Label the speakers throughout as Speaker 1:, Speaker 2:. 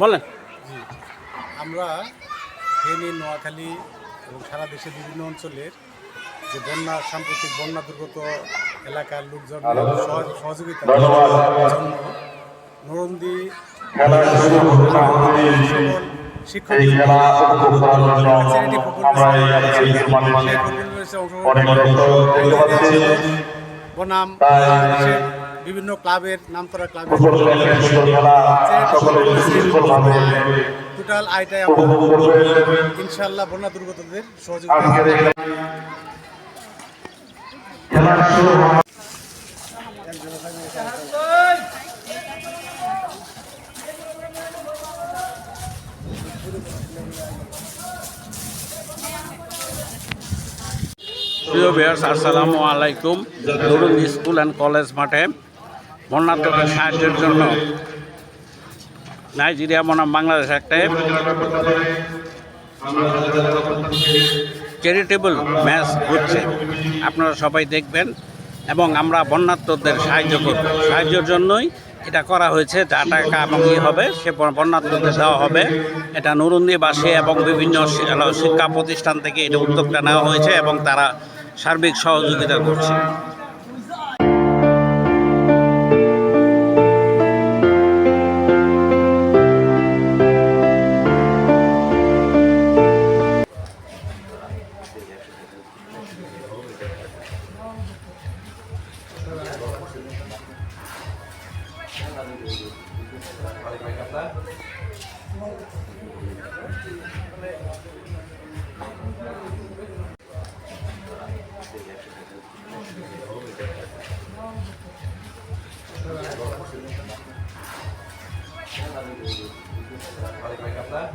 Speaker 1: বলেন। আমরা ফেনি নোয়াখালী এবং সারা দেশের বিভিন্ন অঞ্চলের যে বন্যা সাম্প্রতিক বন্যা দুর্গত এলাকার লোকজন সহযোগিতা নরন্দি শিক্ষক বনাম বিভিন্ন ক্লাবের নামকরা ক্লাবের
Speaker 2: ফুটবল খেলার সুন্দর খেলা সকলে সুস্থভাবে
Speaker 1: টোটাল আয়টাই আমরা
Speaker 2: উপভোগ
Speaker 1: বন্যা দুর্গতদের সহযোগিতা
Speaker 2: খেলা শুরু
Speaker 3: প্রিয় আসসালামু আলাইকুম। তরুণ স্কুল অ্যান্ড কলেজ মাঠে বন্যার্থদের সাহায্যের জন্য নাইজেরিয়া বনাম বাংলাদেশ একটা চ্যারিটেবল ম্যাচ হচ্ছে। আপনারা সবাই দেখবেন এবং আমরা বন্যার্থদের সাহায্য করব। সাহায্যের জন্যই এটা করা হয়েছে। যা টাকা এবং ই হবে, সে বন্যার্থদের দেওয়া হবে। এটা নুরুন্দিবাসী এবং বিভিন্ন শিক্ষা প্রতিষ্ঠান থেকে এটা উদ্যোগটা নেওয়া হয়েছে এবং তারা সার্বিক সহযোগিতা করছে। Balik baik apa?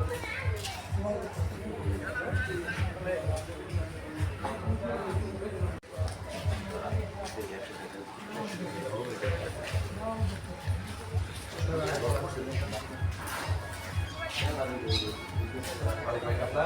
Speaker 3: Paling baik apa?